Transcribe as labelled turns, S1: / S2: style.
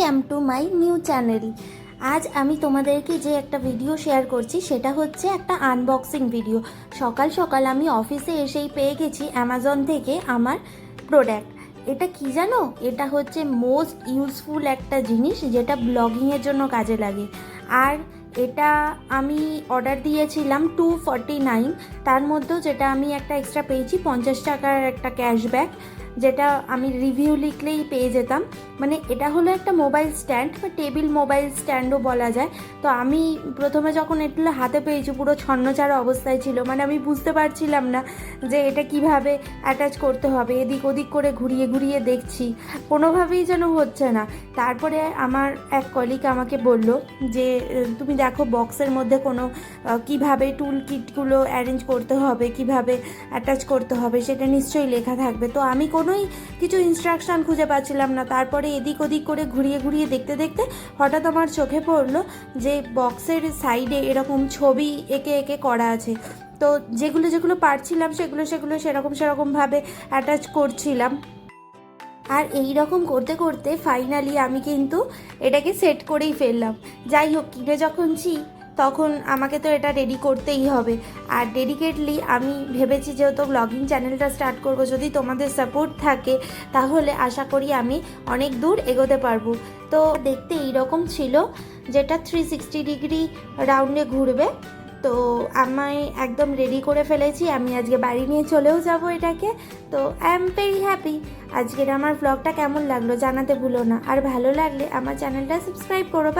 S1: Welcome to my new channel আজ আমি তোমাদেরকে যে একটা ভিডিও শেয়ার করছি, সেটা হচ্ছে একটা আনবক্সিং ভিডিও সকাল সকাল আমি অফিসে এসেই পেয়ে গেছি অ্যামাজন থেকে আমার প্রোডাক্ট এটা কি জানো? এটা হচ্ছে মোস্ট ইউজফুল একটা জিনিস যেটা ব্লগিংয়ের জন্য কাজে লাগে। আর এটা আমি অর্ডার দিয়েছিলাম টু ফর্টি নাইন তার মধ্যেও যেটা আমি একটা এক্সট্রা পেয়েছি, পঞ্চাশ টাকার একটা ক্যাশব্যাক যেটা আমি রিভিউ লিখলেই পেয়ে যেতাম। মানে এটা হলো একটা মোবাইল স্ট্যান্ড বা টেবিল মোবাইল স্ট্যান্ডও বলা যায়। তো আমি প্রথমে যখন এগুলো হাতে পেয়েছি, পুরো ছন্নছাড়া অবস্থায় ছিল মানে আমি বুঝতে পারছিলাম না যে এটা কীভাবে অ্যাটাচ করতে হবে। এদিক ওদিক করে ঘুরিয়ে ঘুরিয়ে দেখছি, কোনোভাবেই যেন হচ্ছে না। তারপরে আমার এক কলিগ আমাকে বলল যে, তুমি দেখো বক্সের মধ্যে কোনো কীভাবে টুল কিটগুলো অ্যারেঞ্জ করতে হবে, কীভাবে অ্যাটাচ করতে হবে, সেটা নিশ্চয়ই লেখা থাকবে। তো আমি কোনোই কিছু ইনস্ট্রাকশন খুঁজে পাচ্ছিলাম না। তারপরে এদিক ওদিক করে ঘুরিয়ে ঘুরিয়ে দেখতে দেখতে হঠাৎ আমার চোখে পড়ল যে বক্সের সাইডে এরকম ছবি এঁকে এঁকে করা আছে। তো যেগুলো যেগুলো পারছিলাম সেগুলো সেগুলো সেরকম সেরকমভাবে অ্যাটাচ করছিলাম। আর এই রকম করতে করতে ফাইনালি আমি কিন্তু এটাকে সেট করেই ফেললাম। যাই হোক, কিনে যখনছি তখন আমাকে তো এটা রেডি করতেই হবে। আর ডেডিকেটলি আমি ভেবেছি যেহেতু ব্লগিং চ্যানেলটা স্টার্ট করব, যদি তোমাদের সাপোর্ট থাকে, তাহলে আশা করি আমি অনেক দূর এগোতে পারব। তো দেখতে এইরকম ছিল, যেটা থ্রি সিক্সটি ডিগ্রি রাউন্ডে ঘুরবে। তো আমায় একদম রেডি করে ফেলেছি, আমি আজকে বাড়ি নিয়ে চলেও যাব এটাকে। তো আই এম ভেরি হ্যাপি আজকের আমার ব্লগটা কেমন লাগল জানাতে ভুলো না। আর ভালো লাগলে আমার চ্যানেলটা সাবস্ক্রাইব করো.